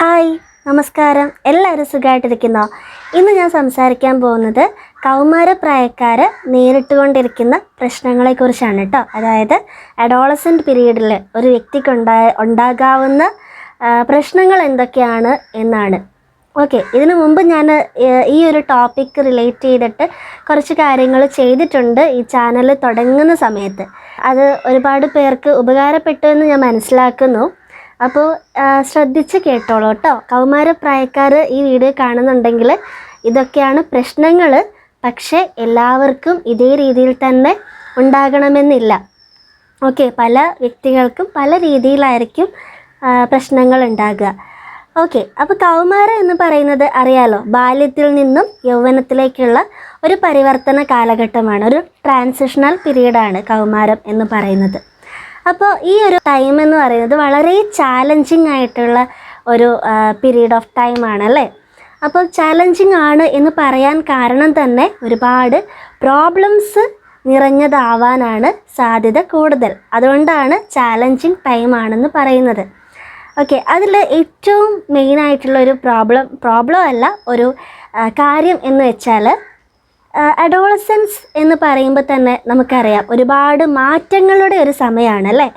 Hi നമസ്കാരം. എല്ലാവരും സുഖമായിട്ടിരിക്കുന്നോ ഇന്ന് ഞാൻ സംസാരിക്കാൻ പോകുന്നത് കൗമാരപ്രായക്കാർ നേരിട്ടുകൊണ്ടിരിക്കുന്ന പ്രശ്നങ്ങളെക്കുറിച്ചാണ് കേട്ടോ അതായത് അഡോളസന്റ് പീരീഡിൽ ഒരു വ്യക്തിക്ക് ഉണ്ടായ ഉണ്ടാകാവുന്ന പ്രശ്നങ്ങൾ എന്തൊക്കെയാണ് എന്നാണ്. ഓക്കെ ഇതിനു മുമ്പ് ഞാൻ ഈ ഒരു ടോപ്പിക്ക് റിലേറ്റ് ചെയ്തിട്ട് കുറച്ച് കാര്യങ്ങൾ ചെയ്തിട്ടുണ്ട് ഈ ചാനൽ തുടങ്ങുന്ന സമയത്ത്. അത് ഒരുപാട് പേർക്ക് ഉപകാരപ്പെട്ടു എന്ന് ഞാൻ മനസ്സിലാക്കുന്നു. അപ്പോൾ ശ്രദ്ധിച്ച് കേട്ടോളൂ കേട്ടോ കൗമാരപ്രായക്കാർ ഈ വീഡിയോ കാണുന്നുണ്ടെങ്കിൽ ഇതൊക്കെയാണ് പ്രശ്നങ്ങൾ പക്ഷേ എല്ലാവർക്കും ഇതേ രീതിയിൽ തന്നെ ഉണ്ടാകണമെന്നില്ല. ഓക്കെ പല വ്യക്തികൾക്കും പല രീതിയിലായിരിക്കും പ്രശ്നങ്ങൾ ഉണ്ടാകുക. ഓക്കെ അപ്പോൾ കൗമാരം എന്ന് പറയുന്നത് അറിയാലോ ബാല്യത്തിൽ നിന്നും യൗവനത്തിലേക്കുള്ള ഒരു പരിവർത്തന കാലഘട്ടമാണ്. ഒരു ട്രാൻസിഷണൽ പീരീഡാണ് കൗമാരം എന്ന് പറയുന്നത്. അപ്പോൾ ഈ ഒരു ടൈം എന്ന് പറയുന്നത് വളരെ ചാലഞ്ചിങ് ആയിട്ടുള്ള ഒരു പീരീഡ് ഓഫ് ടൈം ആണല്ലേ അപ്പോൾ ചാലഞ്ചിങ് ആണ് എന്ന് പറയാൻ കാരണം തന്നെ ഒരുപാട് പ്രോബ്ലംസ് നിറഞ്ഞതാവാനാണ് സാധ്യത കൂടുതൽ. അതുകൊണ്ടാണ് ചാലഞ്ചിങ് ടൈം ആണെന്ന് പറയുന്നത്. ഓക്കെ അതിൽ ഏറ്റവും മെയിനായിട്ടുള്ള ഒരു പ്രോബ്ലം പ്രോബ്ലം അല്ല ഒരു കാര്യം എന്ന് വെച്ചാൽ അഡോളസൻസ് എന്ന് പറയുമ്പോൾ തന്നെ നമുക്കറിയാം ഒരുപാട് മാറ്റങ്ങളുടെ ഒരു സമയമാണ് അല്ലേ?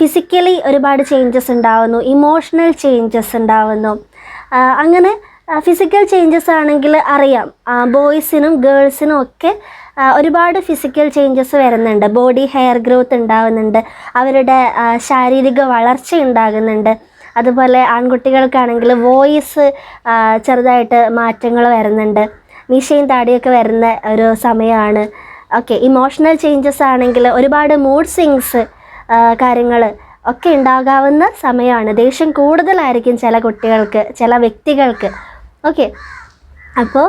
ഫിസിക്കലി ഒരുപാട് ചേഞ്ചസ് ഉണ്ടാവുന്നു ഇമോഷണൽ ചേഞ്ചസ് ഉണ്ടാവുന്നു. അങ്ങനെ ഫിസിക്കൽ ചേഞ്ചസ് ആണെങ്കിൽ അറിയാം. ബോയ്സിനും ഗേൾസിനും ഒക്കെ ഒരുപാട് ഫിസിക്കൽ ചേഞ്ചസ് വരുന്നുണ്ട്. ബോഡി ഹെയർ ഗ്രോത്ത് ഉണ്ടാവുന്നുണ്ട്. അവരുടെ ശാരീരിക വളർച്ച ഉണ്ടാകുന്നുണ്ട്. അതുപോലെ ആൺകുട്ടികൾക്കാണെങ്കിൽ വോയിസ് ചെറുതായിട്ട് മാറ്റങ്ങൾ വരുന്നുണ്ട്. മീശയും താടിയൊക്കെ വരുന്ന ഒരു സമയമാണ്. ഓക്കെ ഇമോഷണൽ ചേഞ്ചസ് ആണെങ്കിൽ ഒരുപാട് മൂഡ് സ്വിങ്സ് കാര്യങ്ങൾ ഒക്കെ ഉണ്ടാകാവുന്ന സമയമാണ്. ദേഷ്യം കൂടുതലായിരിക്കും ചില കുട്ടികൾക്ക് ചില വ്യക്തികൾക്ക്. ഓക്കെ അപ്പോൾ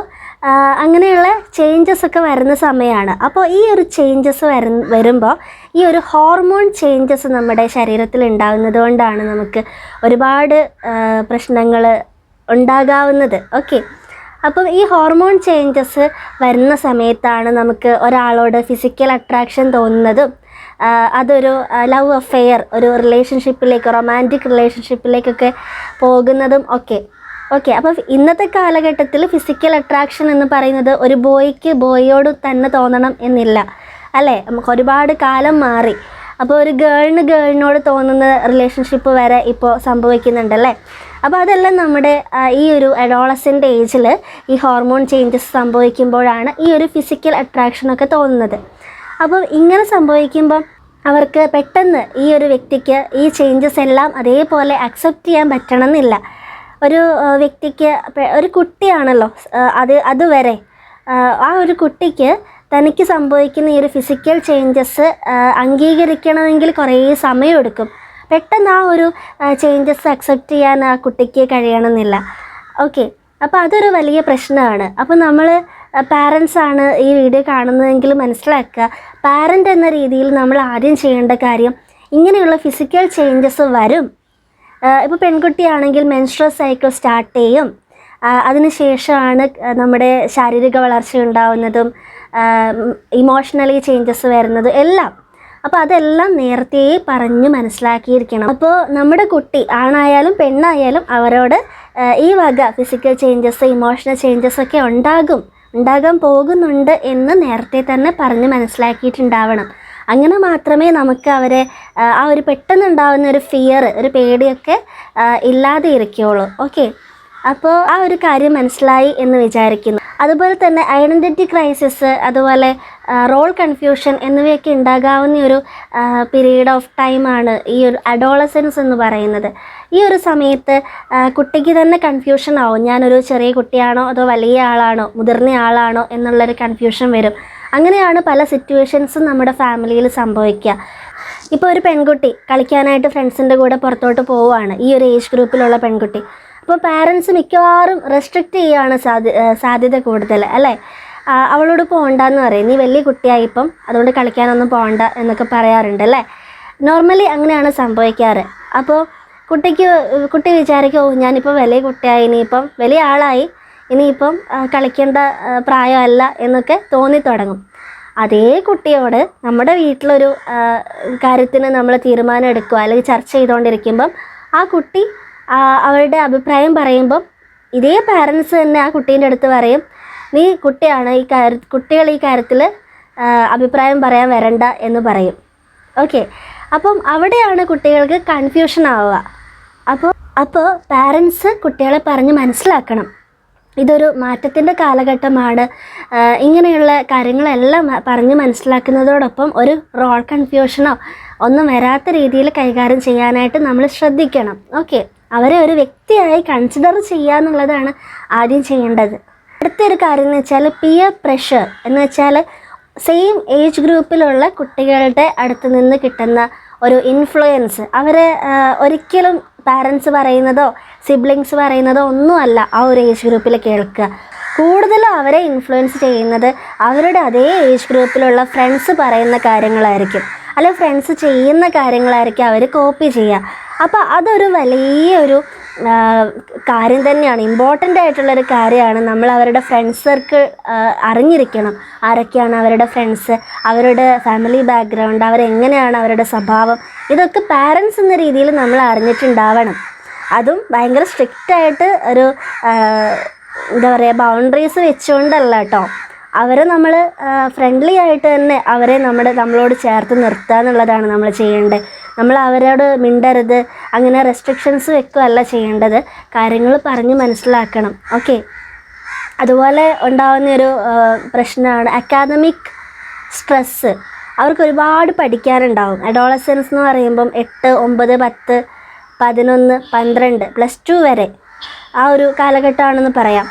അങ്ങനെയുള്ള ചേഞ്ചസ് ഒക്കെ വരുന്ന സമയമാണ്. അപ്പോൾ ഈ ഒരു ചേഞ്ചസ് വരു വരുമ്പോൾ ഈ ഒരു ഹോർമോൺ ചേഞ്ചസ് നമ്മുടെ ശരീരത്തിൽ ഉണ്ടാകുന്നത് കൊണ്ടാണ് നമുക്ക് ഒരുപാട് പ്രശ്നങ്ങൾ ഉണ്ടാകാവുന്നത്. ഓക്കെ അപ്പം ഈ ഹോർമോൺ ചേഞ്ചസ് വരുന്ന സമയത്താണ് നമുക്ക് ഒരാളോട് ഫിസിക്കൽ അട്രാക്ഷൻ തോന്നുന്നതും അതൊരു ലവ് അഫെയർ ഒരു റിലേഷൻഷിപ്പിലേക്ക് റൊമാന്റിക് റിലേഷൻഷിപ്പിലേക്കൊക്കെ പോകുന്നതും ഒക്കെ. ഓക്കെ അപ്പോൾ ഇന്നത്തെ കാലഘട്ടത്തിൽ ഫിസിക്കൽ അട്രാക്ഷൻ എന്ന് പറയുന്നത് ഒരു ബോയ്ക്ക് ബോയോട് തന്നെ തോന്നണം എന്നില്ല അല്ലേ? നമുക്ക് ഒരുപാട് കാലം മാറി. അപ്പോൾ ഒരു ഗേളിന് ഗേളിനോട് തോന്നുന്ന റിലേഷൻഷിപ്പ് വരെ ഇപ്പോൾ സംഭവിക്കുന്നുണ്ടല്ലേ അപ്പോൾ അതെല്ലാം നമ്മുടെ ഈ ഒരു അഡോളസെന്റ് ഏജിൽ ഈ ഹോർമോൺ ചേഞ്ചസ് സംഭവിക്കുമ്പോഴാണ് ഈ ഒരു ഫിസിക്കൽ അട്രാക്ഷനൊക്കെ തോന്നുന്നത്. അപ്പോൾ ഇങ്ങനെ സംഭവിക്കുമ്പം അവർക്ക് പെട്ടെന്ന് ഈ ഒരു വ്യക്തിക്ക് ഈ ചേഞ്ചസ് എല്ലാം അതേപോലെ അക്സെപ്റ്റ് ചെയ്യാൻ പറ്റണമെന്നില്ല. ഒരു വ്യക്തിക്ക് ഒരു കുട്ടിയാണല്ലോ അത് അതുവരെ ആ, ഒരു കുട്ടിക്ക് തനിക്ക് സംഭവിക്കുന്ന ഈ ഒരു ഫിസിക്കൽ ചേഞ്ചസ് അംഗീകരിക്കണമെങ്കിൽ കുറേ സമയമെടുക്കും. പെട്ടെന്ന് ആ ഒരു ചേഞ്ചസ് അക്സെപ്റ്റ് ചെയ്യാൻ ആ കുട്ടിക്ക് കഴിയണമെന്നില്ല. ഓക്കെ അപ്പോൾ അതൊരു വലിയ പ്രശ്നമാണ്. അപ്പോൾ നമ്മൾ പാരൻസ് ആണ് ഈ വീഡിയോ കാണുന്നതെങ്കിൽ മനസ്സിലാക്കുക പാരന്റ് എന്ന രീതിയിൽ നമ്മൾ ആദ്യം ചെയ്യേണ്ട കാര്യം ഇങ്ങനെയുള്ള ഫിസിക്കൽ ചേഞ്ചസ് വരും. ഇപ്പോൾ പെൺകുട്ടിയാണെങ്കിൽ മെൻസ്ട്രൽ സൈക്കിൾ സ്റ്റാർട്ട് ചെയ്യും. അതിനുശേഷമാണ് നമ്മുടെ ശാരീരിക വളർച്ച ഉണ്ടാവുന്നതും ഇമോഷണലി ചേഞ്ചസ് വരുന്നതും എല്ലാം. അപ്പോൾ അതെല്ലാം നേരത്തെ പറഞ്ഞ് മനസ്സിലാക്കിയിരിക്കണം. അപ്പോൾ നമ്മുടെ കുട്ടി ആണായാലും പെണ്ണായാലും അവരോട് ഈ വക ഫിസിക്കൽ ചേഞ്ചസ് ഇമോഷണൽ ചേഞ്ചസ് ഒക്കെ ഉണ്ടാകും ഉണ്ടാകാൻ പോകുന്നുണ്ട് എന്ന് നേരത്തെ തന്നെ പറഞ്ഞ് മനസ്സിലാക്കിയിട്ടുണ്ടാവണം. അങ്ങനെ മാത്രമേ നമുക്ക് അവരെ ആ, ഒരു പെട്ടെന്നുണ്ടാകുന്ന ഒരു ഫിയർ ഒരു പേടിയൊക്കെ ഇല്ലാതെ ഇരിക്കുകയുള്ളൂ ഓക്കെ അപ്പോൾ ആ ഒരു കാര്യം മനസ്സിലായി എന്ന് വിചാരിക്കുന്നു. അതുപോലെ തന്നെ ഐഡന്റിറ്റി ക്രൈസിസ് അതുപോലെ റോൾ കൺഫ്യൂഷൻ എന്നിവയൊക്കെ ഉണ്ടാകാവുന്ന ഒരു പീരീഡ് ഓഫ് ടൈമാണ് ഈ ഒരു അഡോളസൻസ് എന്ന് പറയുന്നത്. ഈ ഒരു സമയത്ത് കുട്ടിക്ക് തന്നെ കൺഫ്യൂഷൻ ആവും. ഞാനൊരു ചെറിയ കുട്ടിയാണോ അതോ വലിയ ആളാണോ മുതിർന്ന ആളാണോ എന്നുള്ളൊരു കൺഫ്യൂഷൻ വരും. അങ്ങനെയാണ് പല സിറ്റുവേഷൻസും നമ്മുടെ ഫാമിലിയിൽ സംഭവിക്കുക. ഇപ്പോൾ ഒരു പെൺകുട്ടി കളിക്കാനായിട്ട് ഫ്രണ്ട്സിന്റെ കൂടെ പുറത്തോട്ട് പോവുകയാണ്. ഈ ഒരു ഏജ് ഗ്രൂപ്പിലുള്ള പെൺകുട്ടി. അപ്പോൾ പാരൻസ് മിക്കവാറും റെസ്ട്രിക്റ്റ് ചെയ്യുകയാണ് സാധ്യ സാധ്യത കൂടുതൽ അല്ലേ? അവളോട് പോകണ്ടെന്ന് പറയും. നീ വലിയ കുട്ടിയായിപ്പം അതുകൊണ്ട് കളിക്കാനൊന്നും പോകണ്ട എന്നൊക്കെ പറയാറുണ്ട് അല്ലേ? നോർമലി അങ്ങനെയാണ് സംഭവിക്കാറ്. അപ്പോൾ കുട്ടിക്ക് കുട്ടി വിചാരിക്കും ഓ ഞാനിപ്പോൾ വലിയ കുട്ടിയായി ഇനിയിപ്പം വലിയ ആളായി ഇനിയിപ്പം കളിക്കേണ്ട പ്രായമല്ല എന്നൊക്കെ തോന്നി തുടങ്ങും. അതേ കുട്ടിയോട് നമ്മുടെ വീട്ടിലൊരു കാര്യത്തിന് നമ്മൾ തീരുമാനം എടുക്കുക അല്ലെങ്കിൽ ചർച്ച ചെയ്തുകൊണ്ടിരിക്കുമ്പം ആ കുട്ടി അവരുടെ അഭിപ്രായം പറയുമ്പം ഇതേ പാരൻസ് തന്നെ ആ കുട്ടീന്റെ അടുത്ത് പറയും നീ കുട്ടിയാണ് ഈ കാര്യ കുട്ടികൾ ഈ കാര്യത്തിൽ അഭിപ്രായം പറയാൻ വരണ്ട എന്ന് പറയും. ഓക്കെ അപ്പം അവിടെയാണ് കുട്ടികൾക്ക് കൺഫ്യൂഷൻ ആവുക. അപ്പോൾ അപ്പോൾ പാരൻസ് കുട്ടികളെ പറഞ്ഞ് മനസ്സിലാക്കണം. ഇതൊരു മാറ്റത്തിന്റെ കാലഘട്ടമാണ്. ഇങ്ങനെയുള്ള കാര്യങ്ങളെല്ലാം പറഞ്ഞ് മനസ്സിലാക്കുന്നതോടൊപ്പം ഒരു റോൾ കൺഫ്യൂഷനോ ഒന്നും വരാത്ത രീതിയിൽ കൈകാര്യം ചെയ്യാനായിട്ട് നമ്മൾ ശ്രദ്ധിക്കണം. ഓക്കെ അവരെ ഒരു വ്യക്തിയായി കൺസിഡർ ചെയ്യുക എന്നുള്ളതാണ് ആദ്യം ചെയ്യേണ്ടത്. അടുത്തൊരു കാര്യം എന്ന് വെച്ചാൽ പിയർ പ്രഷർ എന്ന് വെച്ചാൽ സെയിം ഏജ് ഗ്രൂപ്പിലുള്ള കുട്ടികളുടെ അടുത്ത് നിന്ന് കിട്ടുന്ന ഒരു ഇൻഫ്ലുവൻസ് അവരെ ആ, ഒരിക്കലും പാരൻസ് പറയുന്നതോ സിബ്ലിങ്സ് പറയുന്നതോ ഒന്നുമല്ല ആ ഒരു ഏജ് ഗ്രൂപ്പിൽ കേൾക്കുക. കൂടുതലും അവരെ ഇൻഫ്ലുവൻസ് ചെയ്യുന്നത് അവരുടെ അതേ ഏജ് ഗ്രൂപ്പിലുള്ള ഫ്രണ്ട്സ് പറയുന്ന കാര്യങ്ങളായിരിക്കും. അല്ലെ ഫ്രണ്ട്സ് ചെയ്യുന്ന കാര്യങ്ങളായിരിക്കും അവർ കോപ്പി ചെയ്യുക. അപ്പോൾ അതൊരു വലിയൊരു കാര്യം തന്നെയാണ്. ഇമ്പോർട്ടന്റ് ആയിട്ടുള്ളൊരു കാര്യമാണ് നമ്മൾ അവരുടെ ഫ്രണ്ട്സ് സർക്കിൾ അറിഞ്ഞിരിക്കണം. ആരൊക്കെയാണ് അവരുടെ ഫ്രണ്ട്സ് അവരുടെ ഫാമിലി ബാക്ക്ഗ്രൗണ്ട് അവരെങ്ങനെയാണ് അവരുടെ സ്വഭാവം? ഇതൊക്കെ പാരൻസ് എന്ന രീതിയിൽ നമ്മൾ അറിഞ്ഞിട്ടുണ്ടാവണം. അതും ഭയങ്കര സ്ട്രിക്റ്റായിട്ട് ഒരു എന്താ പറയുക ബൗണ്ടറീസ് വെച്ചുകൊണ്ടല്ല കേട്ടോ അവരെ നമ്മൾ ഫ്രണ്ട്ലി ആയിട്ട് തന്നെ അവരെ നമ്മുടെ നമ്മളോട് ചേർത്ത് നിർത്തുക എന്നുള്ളതാണ് നമ്മൾ ചെയ്യേണ്ടത്. നമ്മൾ അവരോട് മിണ്ടരുത്. അങ്ങനെ റെസ്ട്രിക്ഷൻസ് വെക്കുകയല്ല ചെയ്യേണ്ടത്. കാര്യങ്ങൾ പറഞ്ഞ് മനസ്സിലാക്കണം. ഓക്കെ അതുപോലെ ഉണ്ടാകുന്ന ഒരു പ്രശ്നമാണ് അക്കാദമിക് സ്ട്രെസ്സ് അവർക്ക് ഒരുപാട് പഠിക്കാനുണ്ടാവും. അഡോളസൻസ് എന്ന് പറയുമ്പം എട്ട് ഒമ്പത് പത്ത് പതിനൊന്ന് പന്ത്രണ്ട് പ്ലസ് ടു വരെ ആ ഒരു കാലഘട്ടമാണെന്ന് പറയാം.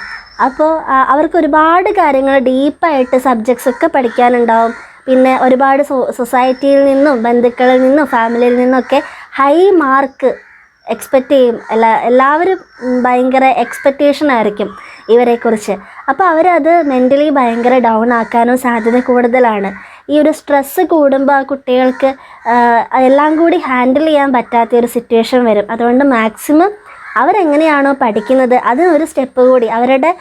അപ്പോൾ അവർക്ക് ഒരുപാട് കാര്യങ്ങൾ ഡീപ്പായിട്ട് സബ്ജക്ട്സ് ഒക്കെ പഠിക്കാനുണ്ടാവും. പിന്നെ ഒരുപാട് സൊസൈറ്റിയിൽ നിന്നും ബന്ധുക്കളിൽ നിന്നും ഫാമിലിയിൽ നിന്നൊക്കെ ഹൈ മാർക്ക് എക്സ്പെക്റ്റ് ചെയ്യും. എല്ലാ എല്ലാവരും ഭയങ്കര എക്സ്പെക്റ്റേഷൻ ആയിരിക്കും ഇവരെക്കുറിച്ച്. അപ്പോൾ അവരത് മെന്റലി ഭയങ്കര ഡൗൺ ആക്കാനും സാധ്യത കൂടുതലാണ്. ഈ ഒരു സ്ട്രെസ്സ് കൂടുമ്പോൾ കുട്ടികൾക്ക് എല്ലാം കൂടി ഹാൻഡിൽ ചെയ്യാൻ പറ്റാത്ത ഒരു സിറ്റുവേഷൻ വരും. അതുകൊണ്ട് മാക്സിമം അവരെങ്ങനെയാണോ പഠിക്കുന്നത് അതിനൊരു സ്റ്റെപ്പ് കൂടി. അവരുടെ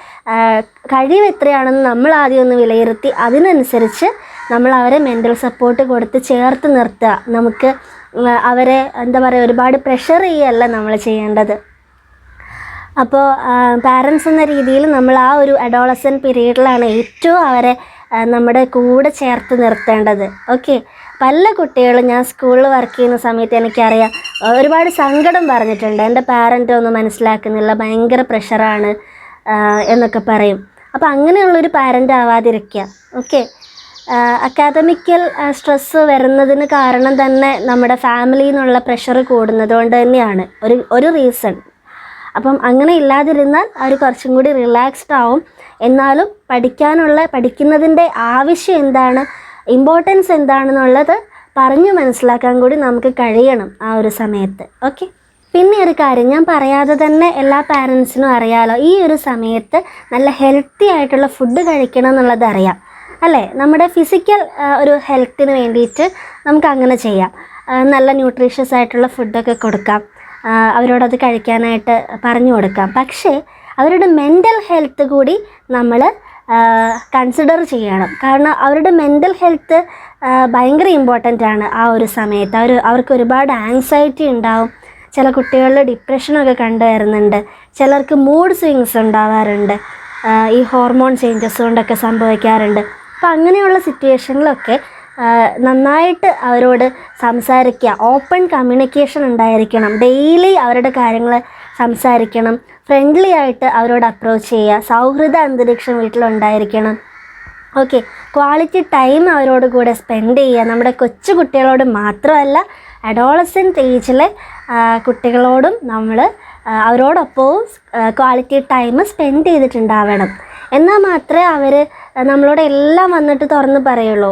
കഴിവ് എത്രയാണെന്ന് നമ്മൾ ആദ്യം ഒന്ന് വിലയിരുത്തി അതിനനുസരിച്ച് നമ്മൾ അവരെ മെന്റൽ സപ്പോർട്ട് കൊടുത്ത് ചേർത്ത് നിർത്തുക. നമുക്ക് അവരെ എന്താ പറയുക ഒരുപാട് പ്രഷർ ചെയ്യല്ല നമ്മൾ ചെയ്യേണ്ടത്. അപ്പോൾ പാരൻസ് എന്ന രീതിയിൽ നമ്മൾ ആ ഒരു അഡോളസൻ പീരീഡിലാണ് ഏറ്റവും അവരെ നമ്മുടെ കൂടെ ചേർത്ത് നിർത്തേണ്ടത്. ഓക്കെ പല കുട്ടികളും ഞാൻ സ്കൂളിൽ വർക്ക് ചെയ്യുന്ന സമയത്ത് എനിക്കറിയാം ഒരുപാട് സങ്കടം പറഞ്ഞിട്ടുണ്ട്. എന്റെ പാരന്റ് ഒന്നും മനസ്സിലാക്കുന്നില്ല ഭയങ്കര പ്രഷറാണ് എന്നൊക്കെ പറയും. അപ്പോൾ അങ്ങനെയുള്ളൊരു പാരന്റ് ആവാതിരിക്കുക. ഓക്കെ അക്കാദമിക്കൽ സ്ട്രെസ്സ് വരുന്നതിന് കാരണം തന്നെ നമ്മുടെ ഫാമിലിയിൽ നിന്നുള്ള പ്രഷർ കൂടുന്നത് കൊണ്ട് തന്നെയാണ്. ഒരു ഒരു റീസൺ അപ്പം അങ്ങനെ ഇല്ലാതിരുന്നാൽ അവർ കുറച്ചും കൂടി റിലാക്സ്ഡ് ആവും. എന്നാലും പഠിക്കാനുള്ള പഠിക്കുന്നതിന്റെ ആവശ്യം എന്താണ് ഇമ്പോർട്ടൻസ് എന്താണെന്നുള്ളത് പറഞ്ഞു മനസ്സിലാക്കാൻ കൂടി നമുക്ക് കഴിയണം ആ ഒരു സമയത്ത്. ഓക്കെ പിന്നെ ഒരു കാര്യം ഞാൻ പറയാതെ തന്നെ എല്ലാ പാരൻസിനും അറിയാലോ ഈ ഒരു സമയത്ത് നല്ല ഹെൽത്തി ആയിട്ടുള്ള ഫുഡ് കഴിക്കണം എന്നുള്ളത് അറിയാം. അല്ലേ? നമ്മുടെ ഫിസിക്കൽ ഒരു ഹെൽത്തിന് വേണ്ടിയിട്ട് നമുക്ക് അങ്ങനെ ചെയ്യാം. നല്ല ന്യൂട്രീഷ്യസ് ആയിട്ടുള്ള ഫുഡൊക്കെ കൊടുക്കാം. അവരോടത് കഴിക്കാനായിട്ട് പറഞ്ഞു കൊടുക്കാം. പക്ഷേ അവരുടെ മെന്റൽ ഹെൽത്ത് കൂടി നമ്മൾ കൺസിഡർ ചെയ്യണം. കാരണം അവരുടെ മെന്റൽ ഹെൽത്ത് ഭയങ്കര ഇമ്പോർട്ടന്റ് ആണ് ആ ഒരു സമയത്ത്. അവർ അവർക്ക് ഒരുപാട് ആങ്സൈറ്റി ഉണ്ടാവും. ചില കുട്ടികളിൽ ഡിപ്രഷനൊക്കെ കണ്ടുവരുന്നുണ്ട് ചിലർക്ക് മൂഡ് സ്വിങ്സ് ഉണ്ടാവാറുണ്ട്. ഈ ഹോർമോൺ ചേഞ്ചസ് കൊണ്ടൊക്കെ സംഭവിക്കാറുണ്ട്. അപ്പം അങ്ങനെയുള്ള സിറ്റുവേഷനിലൊക്കെ നന്നായിട്ട് അവരോട് സംസാരിക്കുക. ഓപ്പൺ കമ്മ്യൂണിക്കേഷൻ ഉണ്ടായിരിക്കണം. ഡെയിലി അവരുടെ കാര്യങ്ങൾ സംസാരിക്കണം. ഫ്രണ്ട്ലി ആയിട്ട് അവരോട് അപ്രോച്ച് ചെയ്യുക. സൗഹൃദ അന്തരീക്ഷം വീട്ടിലുണ്ടായിരിക്കണം ഓക്കെ. ക്വാളിറ്റി ടൈം അവരോട് കൂടെ സ്പെൻഡ് ചെയ്യുക. നമ്മുടെ കൊച്ചു കുട്ടികളോട് മാത്രമല്ല അഡോളസെന്റ് ഏജിലെ കുട്ടികളോടും നമ്മൾ അവരോടൊപ്പവും ക്വാളിറ്റി ടൈം സ്പെൻഡ് ചെയ്തിട്ടുണ്ടാവണം. എന്നാൽ മാത്രമേ അവർ നമ്മളോട് എല്ലാം വന്നിട്ട് തുറന്ന് പറയുള്ളൂ.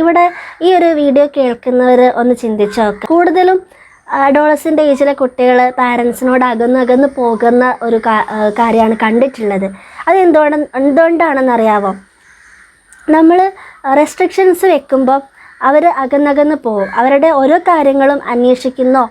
ഇവിടെ ഈ ഒരു വീഡിയോ കേൾക്കുന്നവർ ഒന്ന് ചിന്തിച്ച് നോക്കുക കൂടുതലും അഡോളസിന്റെ ഏജിലെ കുട്ടികൾ പാരൻസിനോട് അകന്ന് അകന്ന് പോകുന്ന ഒരു കാര്യമാണ് കണ്ടിട്ടുള്ളത്. അത് എന്തുകൊണ്ട് എന്തുകൊണ്ടാണെന്നറിയാമോ നമ്മൾ റെസ്ട്രിക്ഷൻസ് വെക്കുമ്പോൾ അവർ അകന്നകന്ന് പോകും. അവരുടെ ഓരോ കാര്യങ്ങളും അന്വേഷിക്കുന്നോ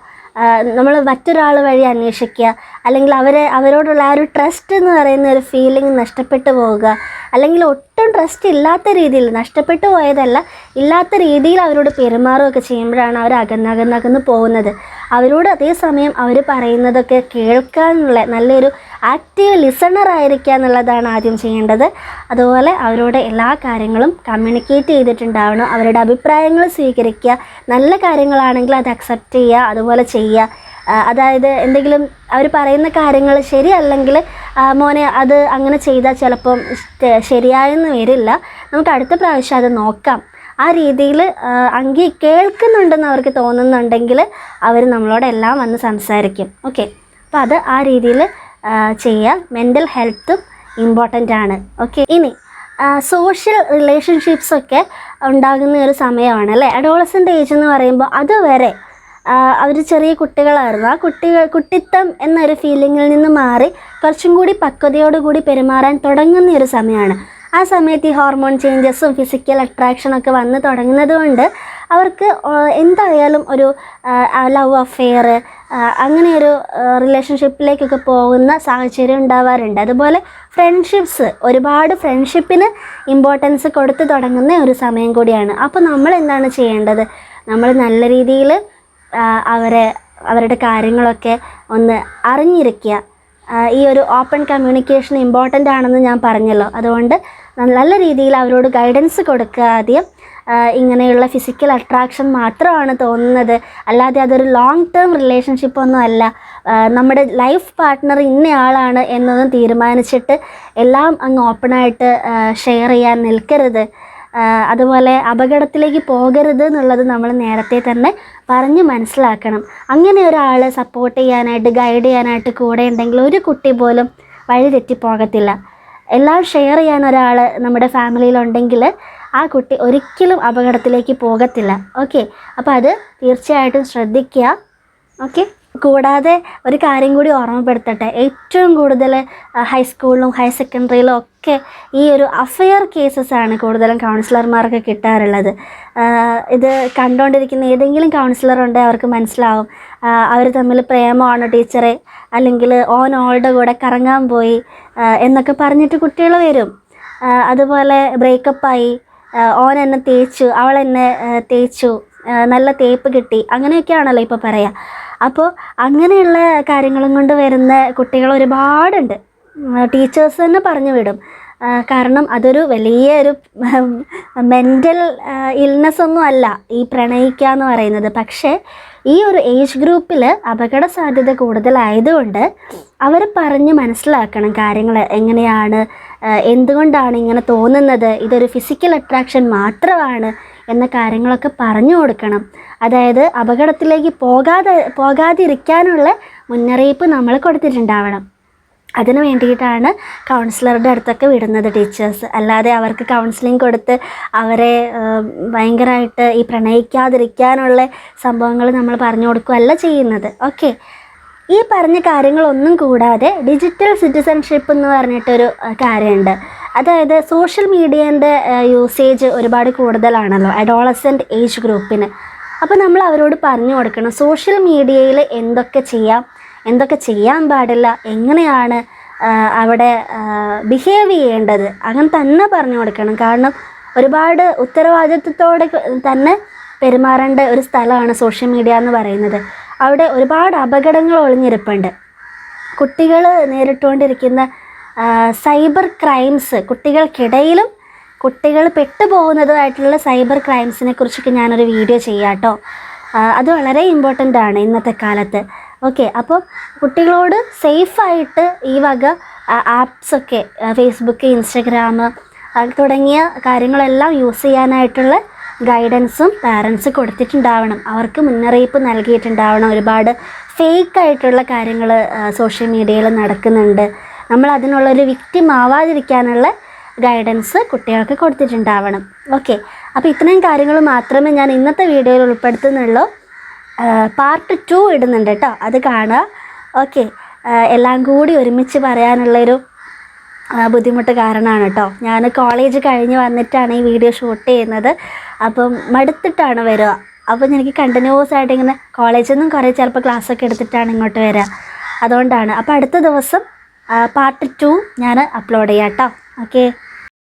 നമ്മൾ മറ്റൊരാൾ വഴി അന്വേഷിക്കുക അല്ലെങ്കിൽ അവരെ അവരോടുള്ള ആ ഒരു ട്രസ്റ്റ് എന്ന് പറയുന്ന ഒരു ഫീലിംഗ് നഷ്ടപ്പെട്ടു പോവുക. അല്ലെങ്കിൽ ഒട്ടും ട്രസ്റ്റ് ഇല്ലാത്ത രീതിയിൽ നഷ്ടപ്പെട്ടു പോയതല്ല ഇല്ലാത്ത രീതിയിൽ അവരോട് പെരുമാറുകയൊക്കെ ചെയ്യുമ്പോഴാണ് അവർ അകന്നകന്നകന്ന് പോകുന്നത്. അവരോട് അതേസമയം അവർ പറയുന്നതൊക്കെ കേൾക്കാനുള്ള നല്ലൊരു ആക്റ്റീവ് ലിസണർ ആയിരിക്കുക എന്നുള്ളതാണ് ആദ്യം ചെയ്യേണ്ടത്. അതുപോലെ അവരോട് എല്ലാ കാര്യങ്ങളും കമ്മ്യൂണിക്കേറ്റ് ചെയ്തിട്ടുണ്ടാവണം. അവരുടെ അഭിപ്രായങ്ങൾ സ്വീകരിക്കുക. നല്ല കാര്യങ്ങളാണെങ്കിൽ അത് അക്സെപ്റ്റ് ചെയ്യുക. അതുപോലെ ചെയ്യുക. അതായത് എന്തെങ്കിലും അവർ പറയുന്ന കാര്യങ്ങൾ ശരിയല്ലെങ്കിൽ മോനെ അത് അങ്ങനെ ചെയ്താൽ ചിലപ്പം ശരിയായെന്ന് വരില്ല. നമുക്ക് അടുത്ത പ്രാവശ്യം അത് നോക്കാം. ആ രീതിയിൽ അങ്കി കേൾക്കുന്നുണ്ടെന്ന് അവർക്ക് തോന്നുന്നുണ്ടെങ്കിൽ അവർ നമ്മളോടെല്ലാം വന്ന് സംസാരിക്കും. ഓക്കെ. അപ്പോൾ അത് ആ രീതിയിൽ ചെയ്യുക മെന്റൽ ഹെൽത്തും ഇമ്പോർട്ടന്റ് ആണ്. ഓക്കെ ഇനി സോഷ്യൽ റിലേഷൻഷിപ്സൊക്കെ ഉണ്ടാകുന്ന ഒരു സമയമാണ് അല്ലേ? അഡോളസന്റ് ഏജ് എന്ന് പറയുമ്പോൾ അതുവരെ അവർ ചെറിയ കുട്ടികളായിരുന്നു. ആ കുട്ടികൾ കുട്ടിത്തം എന്നൊരു ഫീലിങ്ങിൽ നിന്ന് മാറി കുറച്ചും കൂടി പക്വതയോടുകൂടി പെരുമാറാൻ തുടങ്ങുന്ന ഒരു സമയമാണ്. ആ സമയത്ത് ഈ ഹോർമോൺ ചേഞ്ചസും ഫിസിക്കൽ അട്രാക്ഷനൊക്കെ വന്ന് തുടങ്ങുന്നത് കൊണ്ട് അവർക്ക് എന്തായാലും ഒരു ലവ് അഫെയർ അങ്ങനെ ഒരു റിലേഷൻഷിപ്പിലേക്കൊക്കെ പോകുന്ന സാഹചര്യം ഉണ്ടാവാറുണ്ട്. അതുപോലെ ഫ്രണ്ട്ഷിപ്സ് ഒരുപാട് ഫ്രണ്ട്ഷിപ്പിന് ഇമ്പോർട്ടൻസ് കൊടുത്തു തുടങ്ങുന്ന ഒരു സമയം കൂടിയാണ്. അപ്പോൾ നമ്മൾ എന്താണ് ചെയ്യേണ്ടത്? നമ്മൾ നല്ല രീതിയിൽ അവരെ അവരുടെ കാര്യങ്ങളൊക്കെ ഒന്ന് അറിഞ്ഞിരിക്കുക. ഈ ഒരു ഓപ്പൺ കമ്മ്യൂണിക്കേഷൻ ഇമ്പോർട്ടന്റ് ആണെന്ന് ഞാൻ പറഞ്ഞല്ലോ. അതുകൊണ്ട് നല്ല രീതിയിൽ അവരോട് ഗൈഡൻസ് കൊടുക്കുക ആദ്യം. ഇങ്ങനെയുള്ള ഫിസിക്കൽ അട്രാക്ഷൻ മാത്രമാണ് തോന്നുന്നത്. അല്ലാതെ അതൊരു ലോങ് ടേം റിലേഷൻഷിപ്പ് ഒന്നും അല്ല. നമ്മുടെ ലൈഫ് പാർട്ട്ണർ ഇന്നയാളാണ് എന്നൊന്നും തീരുമാനിച്ചിട്ട് എല്ലാം അങ്ങ് ഓപ്പണായിട്ട് ഷെയർ ചെയ്യാൻ നിൽക്കരുത്. അതുപോലെ അപകടത്തിലേക്ക് പോകരുത് എന്നുള്ളത് നമ്മൾ നേരത്തെ തന്നെ പറഞ്ഞ് മനസ്സിലാക്കണം. അങ്ങനെ ഒരാൾ സപ്പോർട്ട് ചെയ്യാനായിട്ട് ഗൈഡ് ചെയ്യാനായിട്ട് കൂടെ ഉണ്ടെങ്കിൽ ഒരു കുട്ടി പോലും വഴി തെറ്റിപ്പോകത്തില്ല. എല്ലാം ഷെയർ ചെയ്യാൻ ഒരാൾ നമ്മുടെ ഫാമിലിയിലുണ്ടെങ്കിൽ ആ കുട്ടി ഒരിക്കലും അപകടത്തിലേക്ക് പോകത്തില്ല. ഓക്കെ? അപ്പോൾ അത് തീർച്ചയായിട്ടും ശ്രദ്ധിക്കുക. ഓക്കെ? കൂടാതെ ഒരു കാര്യം കൂടി ഓർമ്മപ്പെടുത്തട്ടെ. ഏറ്റവും കൂടുതൽ ഹൈസ്കൂളിലും ഹയർ സെക്കൻഡറിയിലും ഒക്കെ ഈ ഒരു അഫയർ കേസസ് ആണ് കൂടുതലും കൗൺസിലർമാർക്ക് കിട്ടാറുള്ളത്. ഇത് കണ്ടുകൊണ്ടിരിക്കുന്ന ഏതെങ്കിലും കൗൺസിലർ ഉണ്ടെങ്കിൽ അവർക്ക് മനസ്സിലാവും. അവർ തമ്മിൽ പ്രേമമാണ് ടീച്ചറെ അല്ലെങ്കിൽ ഓൻ ഓളുടെ കൂടെ കറങ്ങാൻ പോയി എന്നൊക്കെ പറഞ്ഞിട്ട് കുട്ടികൾ വരും. അതുപോലെ ബ്രേക്കപ്പായി ഓൻ എന്നെ തേച്ചു അവൾ എന്നെ തേച്ചു നല്ല തേപ്പ് കിട്ടി. അങ്ങനെയൊക്കെയാണല്ലോ ഇപ്പോൾ പറയുക അപ്പോൾ അങ്ങനെയുള്ള കാര്യങ്ങളും കൊണ്ട് വരുന്ന കുട്ടികൾ ഒരുപാടുണ്ട്. ടീച്ചേഴ്സ് തന്നെ പറഞ്ഞു വിടും. കാരണം അതൊരു വലിയ ഒരു മെന്റൽ ഇൽനെസ് ഒന്നും അല്ല ഈ പ്രണയിക്കുക എന്ന് പറയുന്നത്. പക്ഷേ ഈ ഒരു ഏജ് ഗ്രൂപ്പിൽ അപകട സാധ്യത കൂടുതലായതുകൊണ്ട് അവർ പറഞ്ഞ് മനസ്സിലാക്കണം കാര്യങ്ങൾ എങ്ങനെയാണ് എന്തുകൊണ്ടാണ് ഇങ്ങനെ തോന്നുന്നത്? ഇതൊരു ഫിസിക്കൽ അട്രാക്ഷൻ മാത്രമാണ് എന്ന കാര്യങ്ങളൊക്കെ പറഞ്ഞു കൊടുക്കണം. അതായത് അപകടത്തിലേക്ക് പോകാതെ പോകാതിരിക്കാനുള്ള മുന്നറിയിപ്പ് നമ്മൾ കൊടുത്തിട്ടുണ്ടാവണം. അതിന് വേണ്ടിയിട്ടാണ് കൗൺസിലറുടെ അടുത്തൊക്കെ വിടുന്നത് ടീച്ചേഴ്സ് അല്ലാതെ അവർക്ക് കൗൺസിലിംഗ് കൊടുത്ത് അവരെ ഭയങ്കരമായിട്ട് ഈ പ്രണയിക്കാതിരിക്കാനുള്ള സംഭവങ്ങൾ നമ്മൾ പറഞ്ഞു കൊടുക്കുകയല്ല ചെയ്യുന്നത്. ഓക്കെ ഈ പറഞ്ഞ കാര്യങ്ങളൊന്നും കൂടാതെ ഡിജിറ്റൽ സിറ്റിസൺഷിപ്പ് എന്ന് പറഞ്ഞിട്ടൊരു കാര്യമുണ്ട്. അതായത് സോഷ്യൽ മീഡിയേന്റെ യൂസേജ് ഒരുപാട് കൂടുതലാണല്ലോ അഡോളസന്റ് ഏജ് ഗ്രൂപ്പിന് അപ്പോൾ നമ്മൾ അവരോട് പറഞ്ഞു കൊടുക്കണം സോഷ്യൽ മീഡിയയിൽ എന്തൊക്കെ ചെയ്യാം എന്തൊക്കെ ചെയ്യാൻ പാടില്ല എങ്ങനെയാണ് അവിടെ ബിഹേവ് ചെയ്യേണ്ടത് അങ്ങനെ തന്നെ പറഞ്ഞു കൊടുക്കണം. കാരണം ഒരുപാട് ഉത്തരവാദിത്വത്തോടെ തന്നെ പെരുമാറേണ്ട ഒരു സ്ഥലമാണ് സോഷ്യൽ മീഡിയ എന്ന് പറയുന്നത്. അവിടെ ഒരുപാട് അപകടങ്ങൾ ഒളിഞ്ഞിരിപ്പുണ്ട്. കുട്ടികൾ നേരിട്ടുകൊണ്ടിരിക്കുന്ന സൈബർ ക്രൈംസ് കുട്ടികൾക്കിടയിലും കുട്ടികൾ പെട്ടുപോകുന്നതുമായിട്ടുള്ള സൈബർ ക്രൈംസിനെ കുറിച്ചൊക്കെ ഞാനൊരു വീഡിയോ ചെയ്യാം കേട്ടോ അത് വളരെ ഇമ്പോർട്ടന്റ് ആണ് ഇന്നത്തെ കാലത്ത്. ഓക്കെ അപ്പോൾ കുട്ടികളോട് സേഫായിട്ട് ഈ വക ആപ്സൊക്കെ ഫേസ്ബുക്ക് ഇൻസ്റ്റഗ്രാം തുടങ്ങിയ കാര്യങ്ങളെല്ലാം യൂസ് ചെയ്യാനായിട്ടുള്ള ഗൈഡൻസും പാരൻസ് കൊടുത്തിട്ടുണ്ടാവണം. അവർക്ക് മുന്നറിയിപ്പ് നൽകിയിട്ടുണ്ടാവണം. ഒരുപാട് ഫേക്ക് ആയിട്ടുള്ള കാര്യങ്ങൾ സോഷ്യൽ മീഡിയയിൽ നടക്കുന്നുണ്ട്. നമ്മൾ അതിനുള്ളൊരു വിക്റ്റിം ആവാതിരിക്കാനുള്ള ഗൈഡൻസ് കുട്ടികൾക്ക് കൊടുത്തിട്ടുണ്ടാവണം. ഓക്കെ അപ്പോൾ ഇത്രയും കാര്യങ്ങൾ മാത്രമേ ഞാൻ ഇന്നത്തെ വീഡിയോയിൽ ഉൾപ്പെടുത്തുന്നുള്ളൂ. പാർട്ട് ടു ഇടുന്നുണ്ട് കേട്ടോ അത് കാണുക. ഓക്കെ എല്ലാം കൂടി ഒരുമിച്ച് പറയാനുള്ളൊരു ബുദ്ധിമുട്ട് കാരണമാണ് കേട്ടോ. ഞാൻ കോളേജ് കഴിഞ്ഞ് വന്നിട്ടാണ് ഈ വീഡിയോ ഷൂട്ട് ചെയ്യുന്നത്. അപ്പം മടുത്തിട്ടാണ് വരിക. അപ്പം എനിക്ക് കണ്ടിന്യൂസ് ആയിട്ട് ഇങ്ങനെ കോളേജിൽ നിന്നും കുറേ ചിലപ്പോൾ ക്ലാസ്സൊക്കെ എടുത്തിട്ടാണ് ഇങ്ങോട്ട് വരിക. അതുകൊണ്ടാണ്. അപ്പോൾ അടുത്ത ദിവസം പാർട്ട് ടു ഞാൻ അപ്ലോഡ് ചെയ്യാം കേട്ടോ. ഓക്കെ